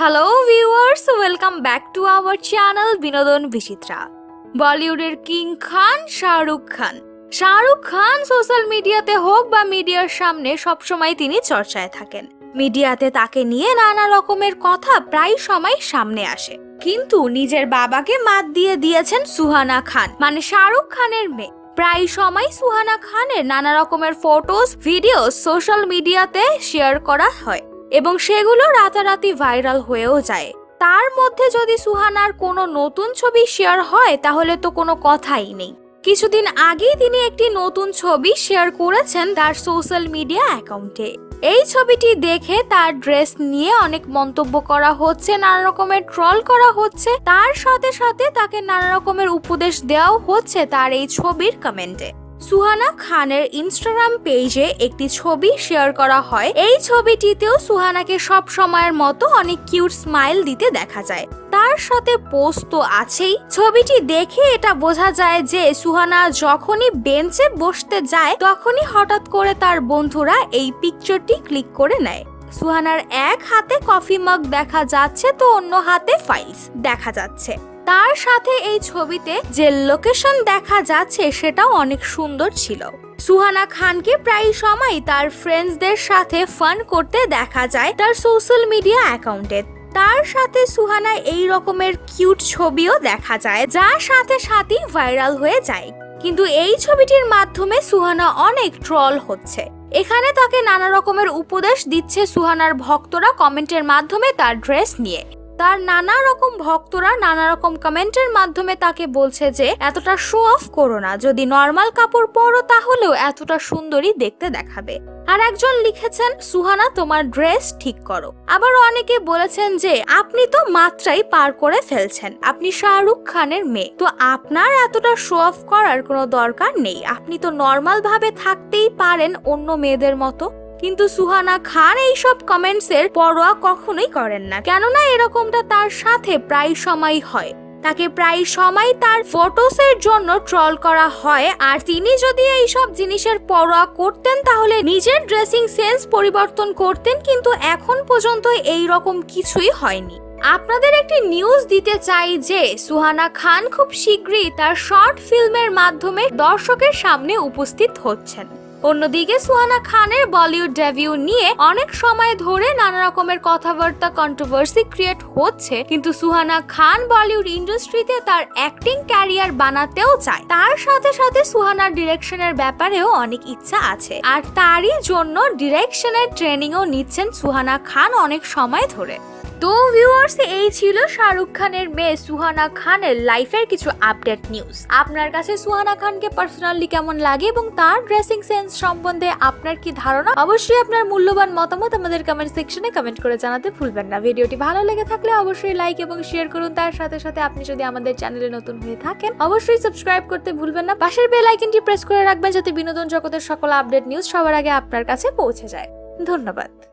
Hello viewers welcome back to our channel Binodon Bichitra বলিউডের king Khan Shahrukh Khan Shahrukh Khan social মিডিয়াতে হোক বা মিডিয়ার সামনে সবসময় তিনি চর্চায় থাকেন। মিডিয়াতে তাকে নিয়ে নানা রকমের কথা প্রায় সময় সামনে আসে। কিন্তু নিজের বাবাকে মাত দিয়ে দিয়েছেন সুহানা খান মানে শাহরুখ খানের মেয়ে। প্রায় সময় সুহানা খানের নানা রকমের ফটোস ভিডিও সোশ্যাল মিডিয়াতে শেয়ার করা হয়। এবং সেগুলো রাতারাতি ভাইরাল হয়েও যায়। তার মধ্যে যদি সুহানার কোনো নতুন ছবি শেয়ার হয়, তাহলে তো কোনো কথাই নেই। কিছুদিন আগেই তিনি একটি নতুন ছবি শেয়ার করেছেন তার সোশ্যাল মিডিয়া অ্যাকাউন্টে। এই ছবিটি দেখে তার ড্রেস নিয়ে অনেক মন্তব্য করা হচ্ছে, নানা রকমের ট্রল করা হচ্ছে। তার সাথে সাথে তাকে নানা রকমের উপদেশ দেওয়াও হচ্ছে তার এই ছবির কমেন্টে। সুহানা খানের ইনস্টাগ্রাম পেজে একটি ছবি শেয়ার করা হয়। এই ছবিটিতেও সুহানাকে সব সময়ের মতো অনেক কিউট স্মাইল দিতে দেখা যায়। তার সাথে পোস্ট তো আছেই। ছবিটি দেখে এটা বোঝা যায় যে সুহানা যখনই বেঞ্চে বসতে যায়, তখনই হঠাৎ করে তার বন্ধুরা এই পিকচারটি ক্লিক করে নেয়। সুহানার এক হাতে কফি মগ দেখা যাচ্ছে, তো অন্য হাতে ফাইলস দেখা যাচ্ছে। তার সাথে এই ছবিতে যে লোকেশন দেখা যাচ্ছে সেটাও অনেক সুন্দর ছিল। সুহানা খানকে প্রায় সময় তার ফ্রেন্ডসদের সাথে ফান করতে দেখা যায় তার সোশ্যাল মিডিয়া অ্যাকাউন্টে তার সাথে সুহানা এই রকমের কিউট ছবিও দেখা যায় যা সাথে সাথেই ভাইরাল হয়ে যায়। কিন্তু এই ছবিটির মাধ্যমে সুহানা অনেক ট্রল হচ্ছে। এখানে তাকে নানা রকমের উপদেশ দিচ্ছে সুহানার ভক্তরা কমেন্টের মাধ্যমে তার ড্রেস নিয়ে। তার নানা রকম ভক্তরা নানা রকম কমেন্টের মাধ্যমে তাকে বলছে যে, এতটা শো অফ করো না। যদি নর্মাল কাপড় পরো, তাহলেও এতটা সুন্দরী দেখতে দেখাবে। আর একজন লিখেছেন, সুহানা, তোমার ড্রেস ঠিক করো। আবার অনেকে বলেছেন যে, আপনি তো মাত্রাই পার করে ফেলছেন। আপনি শাহরুখ খানের মেয়ে। তো আপনার এতটা শো অফ করার কোনো দরকার নেই। আপনি তো নর্মাল ভাবে থাকতেই পারেন অন্য মেয়েদের মতো। কিন্তু সুহানা খান এইসব কমেন্টসের পরোয়া কখনোই করেন না। কেননা এরকমটা তার সাথে প্রায় সময় হয়। তাকে প্রায় সময় তার ফটোসের জন্য ট্রল করা হয় আর তিনি যদি এইসব জিনিসের পরোয়া করতেন তাহলে নিজের ড্রেসিং সেন্স পরিবর্তন করতেন, কিন্তু এখন পর্যন্ত এই রকম কিছুই হয়নি। আপনাদের একটি নিউজ দিতে চাই যে সুহানা খান খুব শীঘ্রই তার শর্ট ফিল্মের মাধ্যমে দর্শকের সামনে উপস্থিত হচ্ছেন। অন্যদিকে সুহানা খানের বলিউড ডেবিউ নিয়ে অনেক সময় ধরে নানা রকমের কথাবার্তা কন্ট্রোভার্সি ক্রিয়েট হচ্ছে। কিন্তু সুহানা খান বলিউড ইন্ডাস্ট্রিতে তার অ্যাক্টিং ক্যারিয়ার বানাতেও চায়। তার সাথে সাথে সুহানার ডিরেকশনের ব্যাপারেও অনেক ইচ্ছা আছে। আর তারই জন্য ডিরেকশনের ট্রেনিংও নিচ্ছেন সুহানা খান অনেক সময় ধরে। তো ভিউয়ার্স এই ছিল শাহরুখ খানের মেয়ে সুহানা খানের লাইফের কিছু আপডেট নিউজ আপনার কাছে সুহানা খানকে পার্সোনালি কেমন লাগে এবং তার ড্রেসিং সেন্স সম্বন্ধে আপনার কি ধারণা? অবশ্যই আপনার মূল্যবান মতামত আমাদের কমেন্ট সেকশনে কমেন্ট করে জানাতে ভুলবেন না। ভিডিওটি ভালো লেগে থাকলে অবশ্যই লাইক এবং শেয়ার করুন। তার সাথে সাথে আপনি যদি আমাদের চ্যানেলে নতুন হয়ে থাকেন, অবশ্যই সাবস্ক্রাইব করতে ভুলবেন না। পাশের বেল আইকনটি প্রেস করে রাখবেন যাতে বিনোদন জগতের সকল আপডেট নিউজ সবার আগে আপনার কাছে পৌঁছে যায়। ধন্যবাদ।